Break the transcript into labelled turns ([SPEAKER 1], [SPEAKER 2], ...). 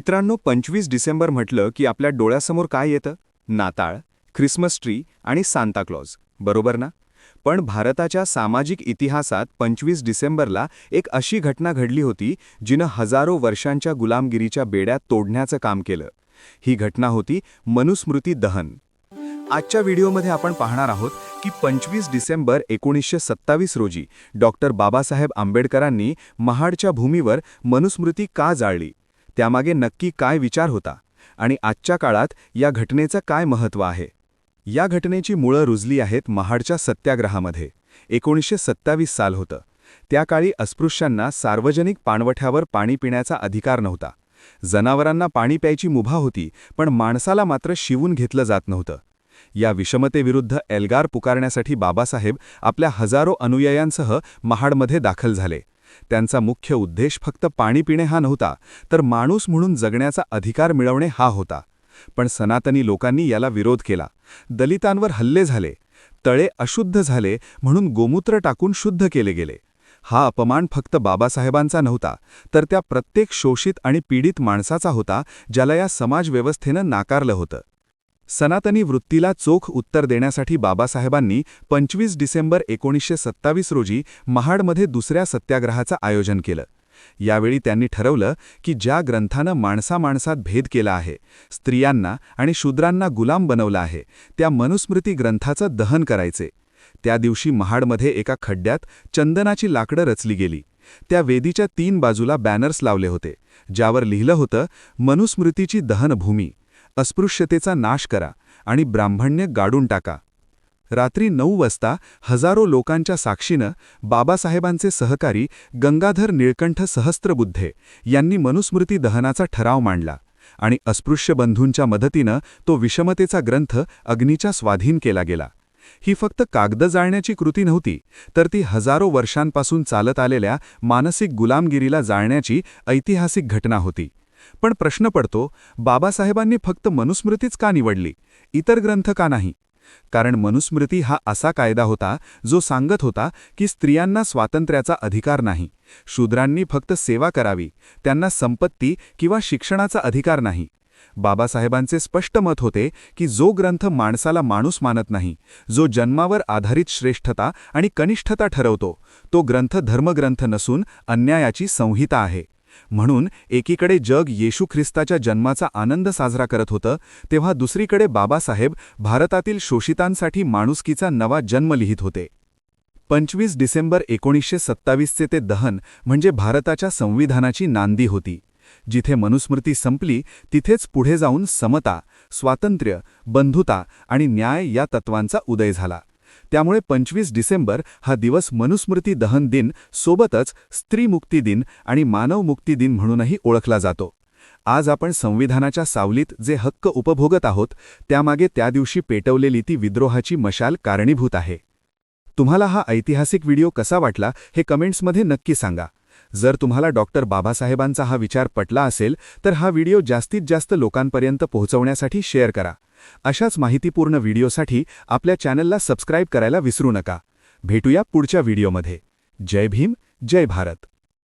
[SPEAKER 1] मित्रांनो पंचवीस डिसेंबर म्हटलं की आपल्या डोळ्यासमोर काय येतं? नाताळ ख्रिसमस ट्री आणि सांताक्लॉज बरोबर ना? पण भारताच्या सामाजिक इतिहासात पंचवीस डिसेंबरला एक अशी घटना घडली होती जिनं हजारो वर्षांच्या गुलामगिरीच्या बेड्यात तोडण्याचं काम केलं. ही घटना होती मनुस्मृती दहन. आजच्या व्हिडिओमध्ये आपण पाहणार आहोत की पंचवीस डिसेंबर एकोणीसशे सत्तावीस रोजी डॉक्टर बाबासाहेब आंबेडकरांनी महाडच्या भूमीवर मनुस्मृती का जाळली? त्यामागे नक्की काय विचार होता आणि आजच्या काळात या घटनेचं काय महत्त्व आहे? या घटनेची मुळं रुजली आहेत महाडच्या सत्याग्रहामध्ये. एकोणीसशे सत्तावीस साल होतं. त्या काळी अस्पृश्यांना सार्वजनिक पाणवठ्यावर पाणी पिण्याचा अधिकार नव्हता. जनावरांना पाणी प्यायची मुभा होती पण माणसाला मात्र शिवून घेतलं जात नव्हतं. या विषमतेविरुद्ध एल्गार पुकारण्यासाठी बाबासाहेब आपल्या हजारो अनुयायांसह महाडमध्ये दाखल झाले. त्यांचा मुख्य उद्देश फक्त पाणी पिणे हा नव्हता तर माणूस म्हणून जगण्याचा अधिकार मिळवणे हा होता. पण सनातनी लोकांनी याला विरोध केला. दलितांवर हल्ले झाले. तळे अशुद्ध झाले म्हणून गोमूत्र टाकून शुद्ध केले गेले. हा अपमान फक्त बाबासाहेबांचा नव्हता तर त्या प्रत्येक शोषित आणि पीडित माणसाचा होता ज्याला या समाजव्यवस्थेनं नाकारलं होतं. सनातनी वृत्तीला चोख उत्तर देण्यासाठी बाबासाहेबांनी पंचवीस डिसेंबर एकोणीसशे सत्तावीस रोजी महाडमध्ये दुसऱ्या सत्याग्रहाचं आयोजन केलं. यावेळी त्यांनी ठरवलं की ज्या ग्रंथानं माणसामाणसात भेद केला आहे स्त्रियांना आणि शूद्रांना गुलाम बनवलं आहे त्या मनुस्मृती ग्रंथाचं दहन करायचे. त्या दिवशी महाडमध्ये एका खड्ड्यात चंदनाची लाकडं रचली गेली. त्या वेदीच्या तीन बाजूला बॅनर्स लावले होते ज्यावर लिहिलं होतं मनुस्मृतीची दहनभूमी. अस्पृश्यतेचा नाश करा आणि ब्राह्मण्य गाडून टाका. रात्री नऊ वाजता हजारो लोकांच्या साक्षीनं बाबासाहेबांचे सहकारी गंगाधर निळकंठ सहस्त्रबुद्धे यांनी मनुस्मृती दहनाचा ठराव मांडला आणि अस्पृश्य बंधूंच्या मदतीनं तो विषमतेचा ग्रंथ अग्नीच्या स्वाधीन केला गेला. ही फक्त कागद जाळण्याची कृती नव्हती तर ती हजारो वर्षांपासून चालत आलेल्या मानसिक गुलामगिरीला जाळण्याची ऐतिहासिक घटना होती. पण प्रश्न पडतो बाबासाहेबांनी फक्त मनुस्मृतीच का निवडली? इतर ग्रंथ का नाही? कारण मनुस्मृती हा असा कायदा होता जो सांगत होता की स्त्रियांना स्वातंत्र्याचा अधिकार नाही. शूद्रांनी फक्त सेवा करावी त्यांना संपत्ती किंवा शिक्षणाचा अधिकार नाही. बाबासाहेबांचे स्पष्ट मत होते की जो ग्रंथ माणसाला माणूस मानत नाही जो जन्मावर आधारित श्रेष्ठता आणि कनिष्ठता ठरवतो तो ग्रंथ धर्मग्रंथ नसून अन्यायाची संहिता आहे. म्हणून एकीकडे जग येशू ख्रिस्ताच्या जन्माचा आनंद साजरा करत होतं तेव्हा दुसरीकडे बाबासाहेब भारतातील शोषितांसाठी माणुसकीचा नवा जन्म लिहित होते. पंचवीस डिसेंबर एकोणीसशे सत्तावीसचे ते दहन म्हणजे भारताच्या संविधानाची नांदी होती. जिथे मनुस्मृती संपली तिथेच पुढे जाऊन समता स्वातंत्र्य बंधुता आणि न्याय या तत्वांचा उदय झाला. त्यामुळे पंचवीस डिसेंबर हा दिवस मनुस्मृती दहन दिन सोबतच स्त्रीमुक्ती दिन आणि मानव मुक्ती दिन म्हणूनही ओळखला जातो. आज आपण संविधानाच्या सावलीत जे हक्क उपभोगत आहोत त्यामागे त्या दिवशी पेटवलेली ती विद्रोहाची मशाल कारणीभूत आहे. तुम्हाला हा ऐतिहासिक व्हिडिओ कसा वाटला हे कमेंट्समध्ये नक्की सांगा. जर तुम्हाला डॉक्टर बाबासाहेबांचा हा विचार पटला असेल तर हा व्हिडिओ जास्तीत जास्त लोकांपर्यंत पोहोचवण्यासाठी शेअर करा. अशाच माहितीपूर्ण व्हिडिओसाठी आपल्या चॅनलला सबस्क्राईब करायला विसरू नका. भेटूया पुढच्या व्हिडिओमध्ये. जय भीम जय भारत.